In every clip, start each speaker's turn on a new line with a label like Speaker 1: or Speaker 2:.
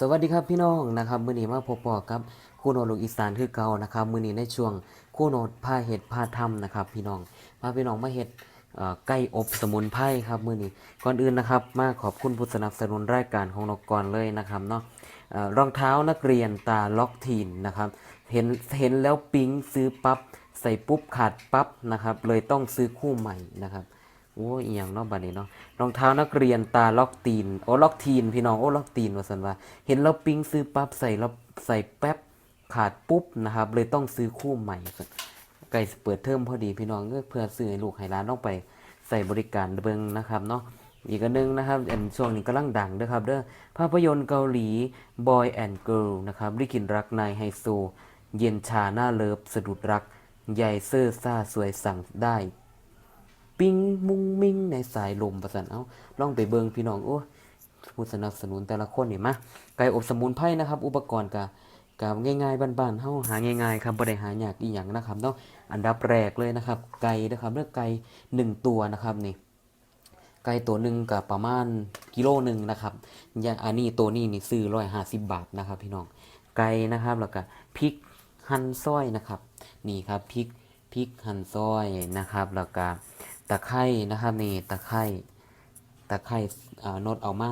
Speaker 1: สวัสดีครับพี่น้องนะครับมื้อนี้มาพบปอกับคู่โนลูกอีสานคือเก่านะครับมื้อนี้ในช่วงคู่โนตพาเห็ดพาทำนะครับ พี่น้องพาพี่น้องมาเห็ดไก่อบสมุนไพรครับมื้อนี้ก่อนอื่นนะครับ มาขอบคุณผู้สนับสนุนรายการของนกกรเลยนะครับเนาะรองเท้านักเรียนตาล็อกทีนนะครับเห็นเห็นแล้วปิ๊งซื้อปั๊บใส่ปุ๊บขาดปั๊บนะครับเลยต้องซื้อคู่ใหม่นะครับ โอ้ยอหย่างเนาะบัดนี้เนาะรองเท้านักเรียนตาล็อกตีนโอ้ล็อกทีนพี่น้องโอ้ล็อกตีนว่าสันว่า เห็นแล้วปิ๊งซื้อปั๊บใส่แล้วใส่แป๊บขาดปุ๊บนะครับ เลยต้องซื้อคู่ใหม่ไก่เปิดเทอมพอดีพี่น้องเพื่อซื้อให้ลูกให้ร้านต้องไปใส่บริการเบิงนะครับเนาะอีกอันหนึงนะครับอันช่วงนี้กำลังดังเด้อครับเด้อภาพยนตร์เกาหลี Boy and Girl นะครับลิขินรักนายไฮโซ เย็นชาหน้าเลิฟสะดุดรักใหญ่เซอร์ซ่าสวยสั่งได้ ปิ้ง สายลมประสันเอาลองไปเบิงพี่น้องโอ้ผู้สนับสนุนแต่ละคนนี่มาไก่อบสมุนไพรนะครับ อุปกรณ์กะกะง่ายๆบ้านๆเฮาหาง่ายๆครับบ่ได้หายากอีหยังนะครับเนาะอันดับแรกเลยนะครับ ไก่นะครับเลือกไก่หนึ่งตัวนะครับนี่ไก่ตัวหนึ่งกับประมาณกิโลหนึ่งนะครับอย่างอันนี้ตัวนี้นี่ซื้อร้อยห้าสิบบาทนะครับ พี่น้องไก่นะครับแล้วก็พริกหั่นซอยนะครับ นี่ครับพริกพริกหั่นซอยนะครับ แล้วก็ ตะไคร้นะครับนี่ตะไคร้ตะไคร้อ่านดเอามา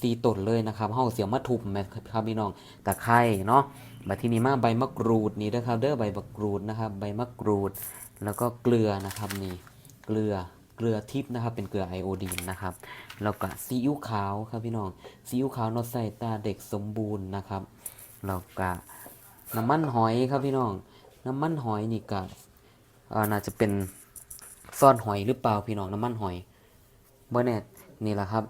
Speaker 1: สีต้นเลยนะครับเฮาเสียมาทุบแมครับพี่น้องตะไคร้เนาะบัดทีนี้มาใบมะกรูดนี่นะครับ เด้อใบมะกรูดนะครับ ใบมะกรูด แล้วก็เกลือนะครับนี่เกลือเกลือทิพนะครับ เป็นเกลือไอโอดีนนะครับแล้วก็ซีอิ๊วขาวครับพี่น้องซีอิ๊วขาวนดใส่ตาเด็กสมบูรณ์นะครับแล้วก็น้ำมันหอยครับพี่น้อง น้ำมันหอยนี่ก็อ่อน่าจะเป็น ซอสหอยหรือเปล่าพี่น้องน้ำมันหอยเบอร์เน็ตนี่แหละครับ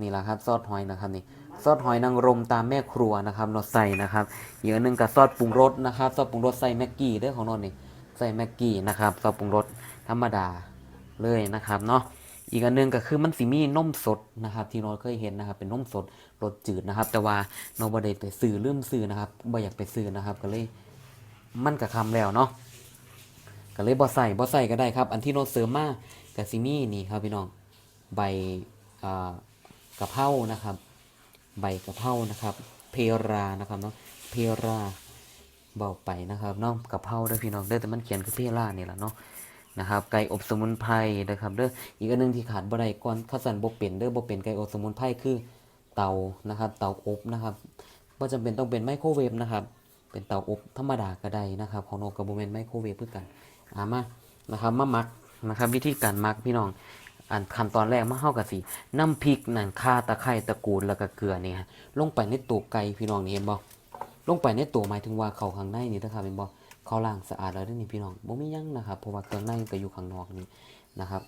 Speaker 1: นี่แหละครับซอสหอยนะครับนี่ซอสหอยนางรมตามแม่ครัวนะครับเราใส่นะครับอีกอันนึงกับซอสปรุงรสนะครับซอสปรุงรสใส่แม็กกี้เด้อของนนนี่ใส่แม็กกี้นะครับซอสปรุงรสธรรมดาเลยนะครับเนาะอีกอันนึงก็คือมันสิมีนมสดนะครับที่เราเคยเห็นนะครับเป็นนมสดรสจืดนะครับ แต่ว่าเราบ่ได้ไปซื้อเริ่มซื้อนะครับบ่อยากไปซื้อนะครับก็เลยมันกับคำแล้วเนาะ ก็เลยบ่ใส่บ่ใส่ก็ได้ครับ อันที่เราเสริมมากับซิมี่นี่ครับพี่น้องใบอ่ากะเพรานะครับ ใบกะเพรานะครับ เพรานะครับเนาะเพราเบาไปนะครับเนาะกะเพราด้อพี่น้องเด้อแต่มันเขียนคือเพรานี่แหละเนาะนะครับไก่อบสมุนไพรนะครับเด้ออีกอันหนึงที่ขาดบ่ได้ก่อนข้าวสันบ่เป็นเด้อบ่เป็นไก่อบสมุนไพรคือเตานะครับ เตาอบนะครับบ่จำเป็นต้องเป็นไมโครเวฟนะครับ เป็นเตาอบธรรมดาก็ได้นะครับ ของนกับโบเมนไมโครเวฟเพื่อกัน อามานะครับมามักนะครับ วิธีการมักพี่น้องอันขั้นตอนแรกมาเฮากับสิน้ำพริกนั่นข่าตะไคร้ตะกูลแล้วก็เกลือนี่ฮะลงไปในตัวไก่พี่น้องนี่เห็นบ่ลงไปในตัวหมายถึงว่าเขาข้างในนี่นะครับเห็นบ่เขาล้างสะอาดแล้วนี่พี่น้องบ่มียังนะครับเพราะว่าเครื่องในก็อยู่ข้างนอกนี่นะครับ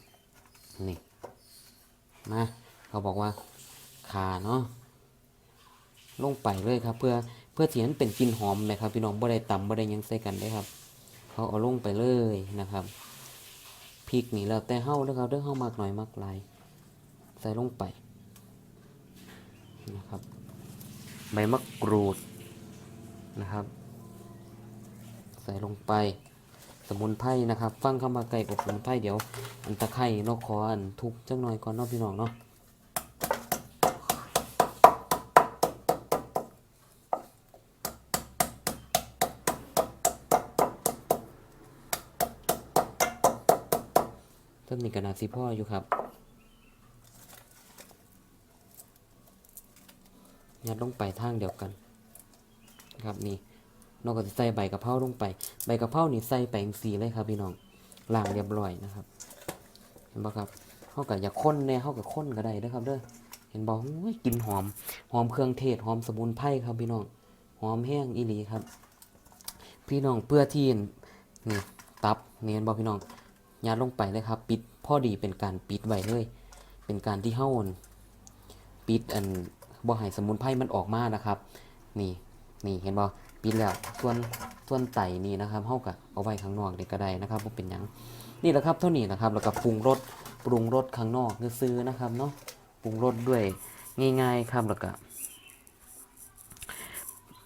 Speaker 1: นี่มาเขาบอกว่าข่าเนาะลงไปเลยครับ เพื่อเพื่อที่มันเป็นกลิ่นหอมนะครับ พี่น้องบ่ได้ตำบ่ได้ยังใส่กันเด้ครับ เขาเอาลงไปเลยนะครับพริกนี่แล้วแต่เฮาเด้อครับเด้อเฮามากหน่อยมากหลายใส่ลงไปนะครับ ใบมะกรูดนะครับ ใส่ลงไป สมุนไพรนะครับ ฟังคำว่าไก่อบสมุนไพรเดี๋ยว อันตะไคร้นกขออันทุบจังหน่อยก่อนนาะพี่น้องเนาะ นนี้กระนาสิพ่ออยู่ครับ ยัดลงไปทางเดียวกัน ครับนี่นอกจากใส่ใบกะเพราลงไป ใบกะเพรานี่ใส่ไปงสีเลยครับพี่น้องล้างเรียบร้อยนะครับ เห็นบ่ครับเขากับอย่ากข้นแน่เขากับข้นก็ได้นะครับเด้อเห็นบอ้ยกลินหอม หอมเครื่องเทศ หอมสมุนไพรครับพี่น้อง หอมแห้งอีหลีครับ พี่น้องเพื่อที่นี่ตับเนียนบ่พี่น้องยัดลงไปเลยครับ ปิด พอดีเป็นการปิดไว้เลย เป็นการที่เฮาอั่นปิดอันบ่ให้สมุนไพรมันออกมานะครับ นี่นี่เห็นบ่ปิดแล้วส่วนส่วนไตนี่นะครับเฮาก็เอาไว้ข้างนอกนี่ก็ได้นะครับบ่เป็นยังนี่แหละครับเท่านี้นะครับแล้วก็ปรุงรสปรุงรสข้างนอกซื้อนะครับเนาะปรุงรสด้วยง่าย ๆครับแล้วก็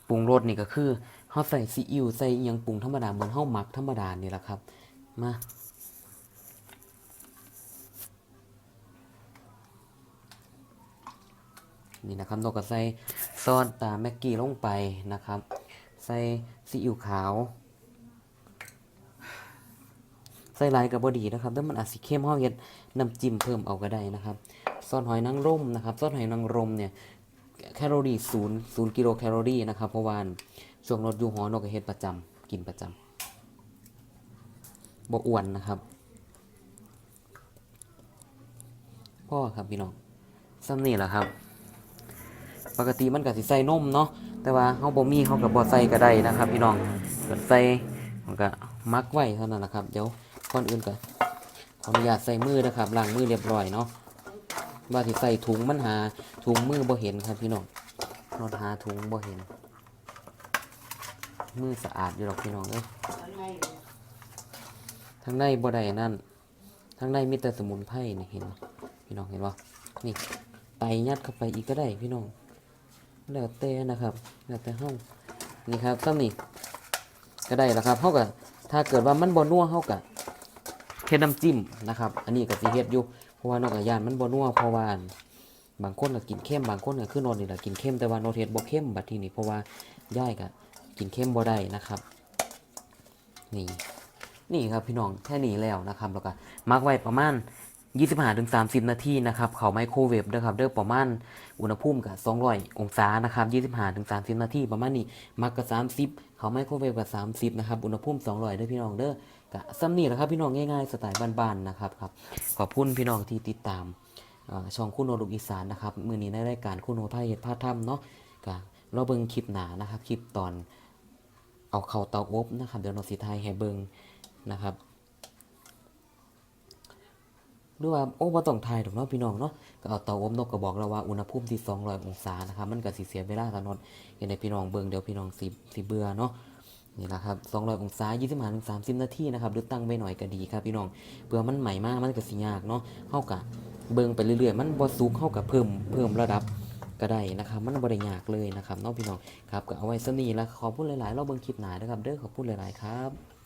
Speaker 1: ปรุงรสนี่ก็คือเฮาใส่ซีอิ๊วใส่ยังปรุงธรรมดาเหมือนเฮาหมักธรรมดานี่แหละครับ มา นี่นะครับนกก็ใส่ซอสตาแม็กกี้ลงไปนะครับ ใส่ซีอิ๊วขาว ใส่ลายกับบดีนะครับแต่มันอาจสิเข้มเฮาเฮ็ดน้ำจิ้มเพิ่มเอาก็ได้นะครับซอสหอยนางรมนะครับซอสหอยนางรมเนี่ยแคลอรี่ศูนย์ศูนย์กิโลแคลอรี่นะครับเพราะว่าช่วงรถอยู่หอนก็เฮ็ดประจำกินประจำบ่อ้วนนะครับพ่อครับพี่น้องซ้ำนี่แหละครับ ปกติมันก็สิใส่นมเนาะแต่ว่าเฮาบ่มีเฮาก็บ่ใส่ก็ได้นะครับ พี่น้องก็ใส่มันก็มักไว้เท่านั้นนะครับเดี๋ยวก่อนอื่นก็ขออนุญาตใส่มือนะครับล้างมือเรียบร้อยเนาะว่าสิใส่ถุงมันหาถุงมือบ่เห็นครับพี่น้องนอดหาถุงบ่เห็น มือสะอาดอยู่หรอกพี่น้องเอ้ยทางในบ่ได้นั่นทางในมีแต่สมุนไพรนี่เห็นพี่น้องเห็นบ่นี่ไตยัดเข้าไปอีกก็ได้พี่น้อง แล้วแต่นะครับ แล้วแต่เฮานี่ครับซ้ำนี่ก็ได้แล้วครับเฮาก็ถ้าเกิดว่ามันบ่นัวเฮาก็เฮ็ดน้ำจิ้มนะครับ อันนี้ก็สิเฮ็ดอยู่เพราะว่านอกจากยานมันบ่นัวเพราะว่าบางคนก็กินเค็มบางคนก็คือนอนนี่แหละกินเค็มแต่ว่านอเฮ็ดบ่เค็มบัดทีนี้เพราะว่าย่ายก็กินเค็มบ่ได้นะครับ นี่นี่ครับพี่น้องแค่นี้แล้วนะครับแล้วก็มักไว้ประมาณ 25-30 นาทีนะครับเขาไมโครเวฟเด้อครับเด้อประมาณอุณหภูมิกับ200 องศานะครับ25-30 นาทีประมาณนี้มักกับ30 เขาไมโครเวฟกับ30นะครับอุณหภูมิ 200เด้อพี่น้องเด้อกะซ้ำนี่แหละครับพี่น้องง่ายๆสไตล์บ้านๆนะครับครับขอบคุณพี่น้องที่ติดตามช่องคุณโนลูกอีสานนะครับมือนี้ในรายการคุณโนพาเฮ็ดพาถ้ำเนาะกะเราเบิ่งคลิปหนานะครับคลิปตอนเอาเข้าเตาอบนะครับเดี๋ยวเราสิทายให้เบิ่งนะครับ หรือว่าโอ้บ่ต้องทายดอกเนาะพี่น้องเนาะก็เอาเตาอบนกก็บอกเราว่าอุณหภูมิที่ 200 องศานะครับมันก็สิเสียเวลาตลอดเห็นให้พี่น้องเบิ่งเดี๋ยวพี่น้องสิสิเบื่อเนาะนี่แหละครับ200 องศา25ถึง30 นาทีนะครับหรือตั้งไว้หน่อยก็ดีครับพี่น้องเพื่อมันใหม่มากมันก็สิยากเนาะเฮาก็เบิ่งไปเรื่อยๆ มันบ่สุกเฮาก็เพิ่มเพิ่มระดับก็ได้นะครับมันบ่ได้ยากเลยนะครับเนาะพี่น้องครับก็เอาไว้ซะนี้แล้วขอบคุณหลายๆเราเบิ่งคลิปหน้านะครับเด้อขอบคุณหลายๆครับ